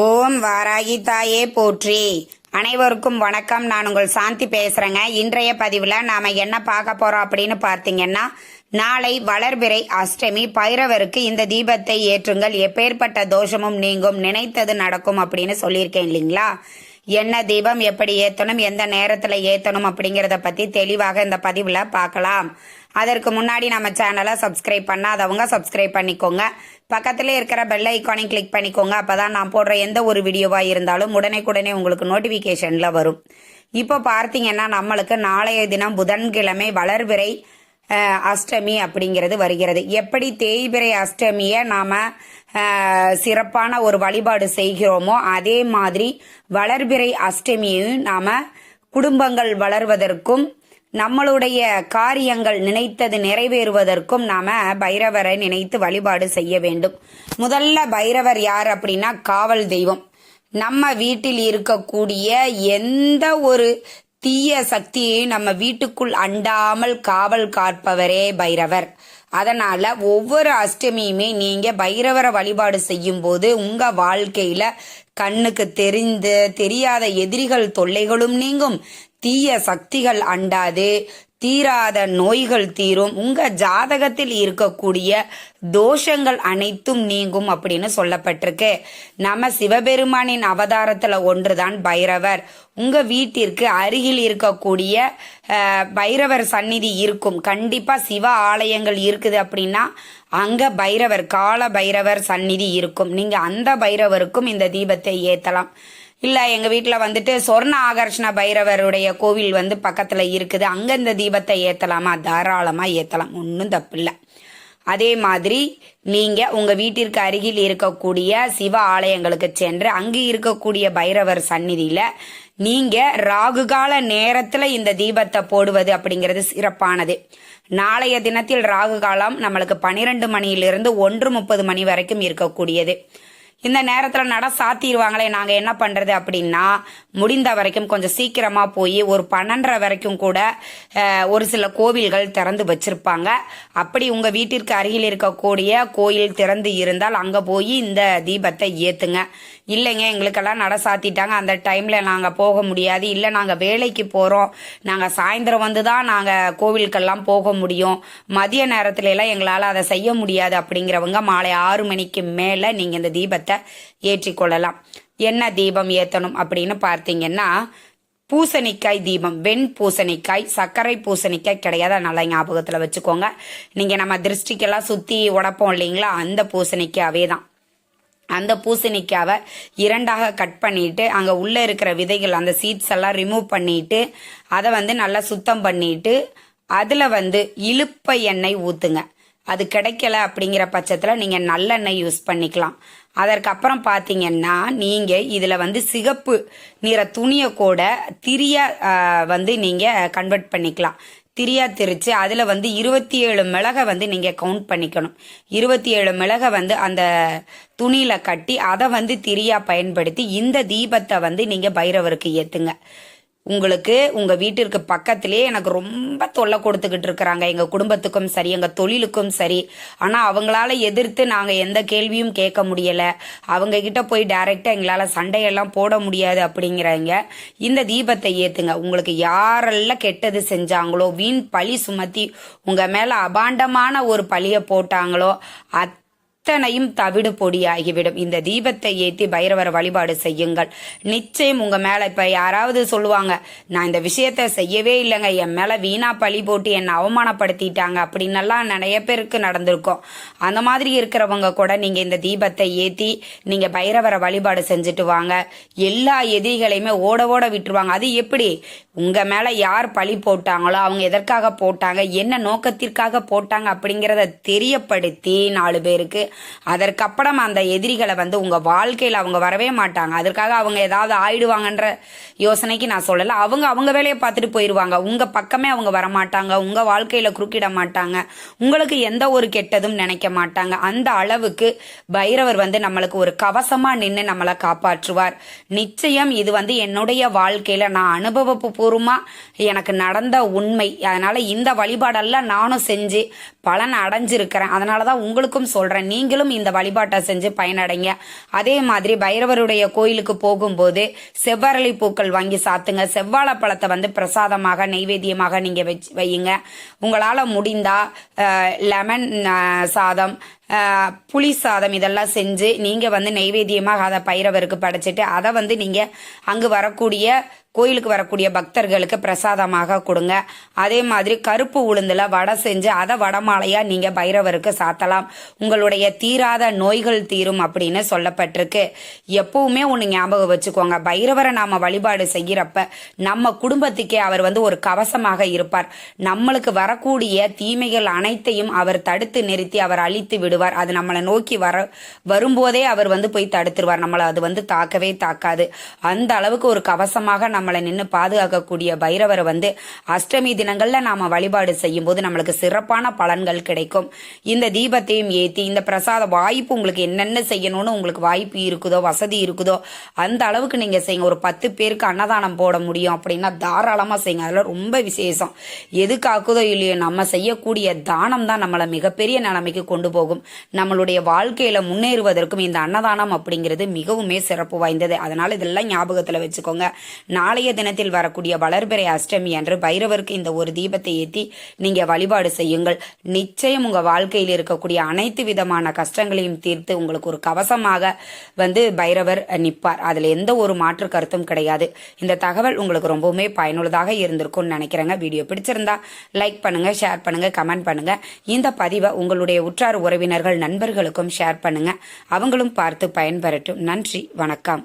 ஓம் வாராகி தாயே போற்றி. அனைவருக்கும் வணக்கம். நான் உங்கள் சாந்தி பேசுறேங்க. இன்றைய பதிவில் நாம என்ன பார்க்க போறோம் அப்படின்னு பார்த்தீங்கன்னா நாளை வளர்பிறை அஷ்டமி. பைரவருக்கு இந்த தீபத்தை ஏற்றுங்கள். எப்பேற்பட்ட தோஷமும் நீங்கும். நினைத்தது நடக்கும் அப்படின்னு சொல்லியிருக்கேன் இல்லைங்களா? என்ன தீபம் எப்படி ஏத்தணும் எந்த நேரத்துல ஏத்தணும் அப்படிங்கறத பத்தி தெளிவாக இந்த பதிவுல பார்க்கலாம். அதற்கு முன்னாடி நம்ம சேனலை சப்ஸ்கிரைப் பண்ணாதவங்க சப்ஸ்கிரைப் பண்ணிக்கோங்க. பக்கத்தில் இருக்கிற பெல் ஐக்கானை கிளிக் பண்ணிக்கோங்க. அப்பதான் நான் போடுற எந்த ஒரு வீடியோவாக இருந்தாலும் உடனே உங்களுக்கு நோட்டிஃபிகேஷனில் வரும். இப்போ பார்த்தீங்கன்னா நம்மளுக்கு நாளைய தினம் புதன்கிழமை வளர்பிறை அஷ்டமி அப்படிங்கிறது வருகிறது. எப்படி தேய்பிறை அஷ்டமியை நாம் சிறப்பான ஒரு வழிபாடு செய்கிறோமோ அதே மாதிரி வளர்பிறை அஷ்டமியையும் நாம் குடும்பங்கள் வளர்வதற்கும் நம்மளுடைய காரியங்கள் நினைத்தது நிறைவேறுவதற்கும் நாம பைரவரை நினைத்து வழிபாடு செய்ய வேண்டும். முதல்ல பைரவர் யார் அப்படின்னா காவல் தெய்வம். நம்ம வீட்டில் இருக்கக்கூடிய எந்த ஒரு தீய சக்தியையும் நம்ம வீட்டுக்குள் அண்டாமல் காவல் காப்பவரே பைரவர். அதனால ஒவ்வொரு அஷ்டமியுமே நீங்க பைரவரை வழிபாடு செய்யும் போது உங்க வாழ்க்கையில கண்ணுக்கு தெரிந்து தெரியாத எதிரிகள் தொல்லைகளும் நீங்கும். தீய சக்திகள் அண்டாது தீராத நோய்கள் தீரும். உங்க ஜாதகத்தில் இருக்கக்கூடிய தோஷங்கள் அனைத்தும் நீங்கும் அப்படின்னு சொல்லப்பட்டிருக்கு. நம்ம சிவபெருமானின் அவதாரத்துல ஒன்றுதான் பைரவர். உங்க வீட்டிற்கு அருகில் இருக்கக்கூடிய பைரவர் சந்நிதி இருக்கும். கண்டிப்பா சிவ ஆலயங்கள் இருக்குது அப்படின்னா அங்க பைரவர் கால பைரவர் சந்நிதி இருக்கும். நீங்க அந்த பைரவருக்கும் இந்த தீபத்தை ஏத்தலாம். இல்லை எங்கள் வீட்டில் வந்துட்டு சொர்ண ஆகர்ஷண பைரவருடைய கோவில் வந்து பக்கத்தில் இருக்குது. அங்கே இந்த தீபத்தை ஏற்றலாமா தாராளமாக ஏற்றலாம் ஒன்றும் தப்பில்ல. அதே மாதிரி நீங்கள் உங்கள் வீட்டிற்கு அருகில் இருக்கக்கூடிய சிவ ஆலயங்களுக்கு சென்று அங்கு இருக்கக்கூடிய பைரவர் சந்நிதியில் நீங்கள் ராகுகால நேரத்தில் இந்த தீபத்தை போடுவது அப்படிங்கிறது சிறப்பானது. நாளைய தினத்தில் ராகு காலம் நம்மளுக்கு பனிரெண்டு மணியிலிருந்து ஒன்று முப்பது மணி வரைக்கும் இருக்கக்கூடியது. இந்த நேரத்தில் நட சாத்திடுவாங்களே நாங்கள் என்ன பண்ணுறது அப்படின்னா முடிந்த வரைக்கும் கொஞ்சம் சீக்கிரமாக போய் ஒரு பன்னெண்டரை வரைக்கும் கூட ஒரு சில கோவில்கள் திறந்து வச்சிருப்பாங்க. அப்படி உங்கள் வீட்டிற்கு அருகில் இருக்கக்கூடிய கோயில் திறந்து இருந்தால் அங்கே போய் இந்த தீபத்தை ஏற்றுங்க இல்லைங்க எங்களுக்கெல்லாம் நட சாத்திட்டாங்க. அந்த டைமில் நாங்கள் போக முடியாது. இல்லை நாங்கள் வேலைக்கு போகிறோம் நாங்கள் சாயந்தரம் வந்து தான் நாங்கள் கோவிலுக்கெல்லாம் போக முடியும். மதிய நேரத்துல எல்லாம் எங்களால் அதை செய்ய முடியாது அப்படிங்கிறவங்க மாலை ஆறு மணிக்கு மேலே நீங்கள் இந்த தீபத்தை ஏற்றிக்கொள்ளலாம். என்ன தீபம் ஏற்றணும் அப்படின்னு பார்த்தீங்கன்னா பூசணிக்காய் தீபம் வெண் பூசணிக்காய் சர்க்கரை பூசணிக்காய் கிடையாது. நல்லா ஞாபகத்தில் வச்சுக்கோங்க. நீங்கள் நம்ம திருஷ்டிக்கெல்லாம் சுற்றி உடப்போம் இல்லைங்களா? அந்த பூசணிக்காவே தான். அந்த பூசணிக்காவை இரண்டாக கட் பண்ணிட்டு அங்கே உள்ளே இருக்கிற விதைகள் அந்த சீட்ஸ் எல்லாம் ரிமூவ் பண்ணிட்டு அதை வந்து நல்லா சுத்தம் பண்ணிட்டு அதில் வந்து இழுப்ப எண்ணெய் ஊற்றுங்க அது கிடைக்கல அப்படிங்கிற பட்சத்தில் நீங்கள் நல்லெண்ணெய் யூஸ் பண்ணிக்கலாம். அதற்கப்புறம் பார்த்தீங்கன்னா நீங்கள் இதில் வந்து சிகப்பு நிற துணியை கூட திரியாக வந்து நீங்கள் கன்வெர்ட் பண்ணிக்கலாம். திரியா திரிச்சு அதில் வந்து இருபத்தி ஏழு மிளகை வந்து நீங்கள் கவுண்ட் பண்ணிக்கணும். இருபத்தி ஏழு மிளகை வந்து அந்த துணியில் கட்டி அதை வந்து திரியா பயன்படுத்தி இந்த தீபத்தை வந்து நீங்கள் பைரவருக்கு ஏற்றுங்க உங்களுக்கு உங்க வீட்டிற்கு பக்கத்திலே எனக்கு ரொம்ப தொல்லை கொடுத்துக்கிட்டு இருக்கிறாங்க. எங்க குடும்பத்துக்கும் சரி எங்க தொழிலுக்கும் சரி. ஆனா அவங்களால எதிர்த்து நாங்க எந்த கேள்வியும் கேட்க முடியல. அவங்க கிட்ட போய் டைரக்டா எங்களால சண்டையெல்லாம் போட முடியாது அப்படிங்கிறாங்க. இந்த தீபத்தை ஏத்துங்க. உங்களுக்கு யாரெல்லாம் கெட்டது செஞ்சாங்களோ வீண் பழி சுமத்தி உங்க மேல அபாண்டமான ஒரு பழிய போட்டாங்களோ அத் அத்தனையும் தவிடு பொடியாகிவிடும். இந்த தீபத்தை ஏற்றி பைரவர வழிபாடு செய்யுங்கள். நிச்சயம் உங்க மேல இப்ப யாராவது சொல்லுவாங்க நான் இந்த விஷயத்த செய்யவே இல்லைங்க. என் மேல வீணா பழி போட்டு என்னை அவமானப்படுத்திட்டாங்க. அப்படின்னெல்லாம் நிறைய பேருக்கு நடந்திருக்கும். அந்த மாதிரி இருக்கிறவங்க கூட நீங்க இந்த தீபத்தை ஏத்தி நீங்க பைரவர வழிபாடு செஞ்சுட்டு வாங்க. எல்லா எதிரிகளையுமே ஓட ஓட விட்டுருவாங்க. அது எப்படி? உங்க மேல யார் பழி போட்டாங்களோ அவங்க எதற்காக போட்டாங்க என்ன நோக்கத்திற்காக போட்டாங்க அப்படிங்கறத தெரியப்படுத்தி நாலு பேருக்கு அதற்கப்புறம் அந்த எதிரிகளை வந்து உங்க வாழ்க்கையில அவங்க வரவே மாட்டாங்க. அதற்காக அவங்க ஏதாவது ஆயிடுவாங்கன்ற யோசனைக்கு நான் சொல்லல. அவங்க அவங்க வேலையை பார்த்துட்டு போயிடுவாங்க உங்க பக்கமே அவங்க வரமாட்டாங்க. உங்க வாழ்க்கையில குறுக்கிட மாட்டாங்க. உங்களுக்கு எந்த ஒரு கெட்டதும் நினைக்க மாட்டாங்க. அந்த அளவுக்கு பைரவர் வந்து நம்மளுக்கு ஒரு கவசமா நின்று நம்மளை காப்பாற்றுவார். நிச்சயம் இது வந்து என்னுடைய வாழ்க்கையில நான் அனுபவபூர்வமா எனக்கு நடந்த உண்மை. அதனால இந்த வழிபாடெல்லாம் நானும் செஞ்சு பலன் அடைஞ்சிருக்கிறேன். அதனாலதான் உங்களுக்கும் சொல்றேன். நீ நீங்களும் இந்த வழிபாட்டை செஞ்சு பயனடைங்க. அதே மாதிரி பைரவருடைய கோயிலுக்கு போகும்போது செவ்வரளி பூக்கள் வாங்கி சாத்துங்க. செவ்வாழை பழத்தை வந்து பிரசாதமாக நெய்வேத்தியமாக நீங்க வச்சு வையுங்க. உங்களால முடிந்தா லெமன் சாதம் புளி சாதம் இதெல்லாம் செஞ்சு நீங்க வந்து நெய்வேத்தியமாக அதை பைரவருக்கு படைச்சிட்டு அதை வந்து நீங்க அங்கு வரக்கூடிய கோயிலுக்கு வரக்கூடிய பக்தர்களுக்கு பிரசாதமாக கொடுங்க. அதே மாதிரி கருப்பு உளுந்தில் வடை செஞ்சு அதை வடமாலையாக நீங்கள் பைரவருக்கு சாத்தலாம். உங்களுடைய தீராத நோய்கள் தீரும் அப்படின்னு சொல்லப்பட்டிருக்கு. எப்பவுமே ஒன்று ஞாபகம் வச்சுக்கோங்க. பைரவரை நாம் வழிபாடு செய்கிறப்ப நம்ம குடும்பத்துக்கே அவர் வந்து ஒரு கவசமாக இருப்பார். நம்மளுக்கு வரக்கூடிய தீமைகள் அனைத்தையும் அவர் தடுத்து நிறுத்தி அவர் அழித்து விடுவார். அது நம்மளை நோக்கி வர வரும்போதே அவர் வந்து போய் தடுத்துருவார். நம்மளை அது வந்து தாக்கவே தாக்காது. அந்த அளவுக்கு ஒரு கவசமாக நம்மளை நின்று பாதுகாக்கக்கூடிய பைரவரை வந்து அஷ்டமி தினங்களில் நாம் வழிபாடு செய்யும் போது நம்மளுக்கு சிறப்பான பலன்கள் கிடைக்கும். இந்த தீபத்தையும் ஏற்றி இந்த பிரசாத வாய்ப்பு உங்களுக்கு என்னென்ன செய்யணும்னு உங்களுக்கு வாய்ப்பு இருக்குதோ வசதி இருக்குதோ அந்த அளவுக்கு நீங்கள் செய்யுங்க. ஒரு பத்து பேருக்கு அன்னதானம் போட முடியும் அப்படின்னா தாராளமாக செய்யுங்க. அதில் ரொம்ப விசேஷம். எதுக்காக்குதோ இல்லையோ நம்ம செய்யக்கூடிய தானம் தான் நம்மளை மிகப்பெரிய நிலைமைக்கு கொண்டு போகும். நம்மளுடைய வாழ்க்கையில் முன்னேறுவதற்கும் இந்த அன்னதானம் அப்படிங்கிறது மிகவுமே சிறப்பு வாய்ந்தது. அதனால் இதெல்லாம் ஞாபகத்தில் வச்சுக்கோங்க. நான் நாளைய தினத்தில் வரக்கூடிய வளர்பிறை அஷ்டமி அன்று பைரவருக்கு இந்த ஒரு தீபத்தை ஏற்றி நீங்க வழிபாடு செய்யுங்கள். நிச்சயம் உங்க வாழ்க்கையில் இருக்கக்கூடிய அனைத்து விதமான கஷ்டங்களையும் தீர்த்து உங்களுக்கு ஒரு கவசமாக வந்து பைரவர் நிற்பார் அதில் எந்த ஒரு மாற்று கருத்தும் கிடையாது. இந்த தகவல் உங்களுக்கு ரொம்பவுமே பயனுள்ளதாக இருந்திருக்கும்னு நினைக்கிறேங்க. வீடியோ பிடிச்சிருந்தா லைக் பண்ணுங்க ஷேர் பண்ணுங்க கமெண்ட் பண்ணுங்க. இந்த பதிவை உங்களுடைய உற்றார் உறவினர்கள் நண்பர்களுக்கும் ஷேர் பண்ணுங்க. அவங்களும் பார்த்து பயன்பெறட்டும். நன்றி வணக்கம்.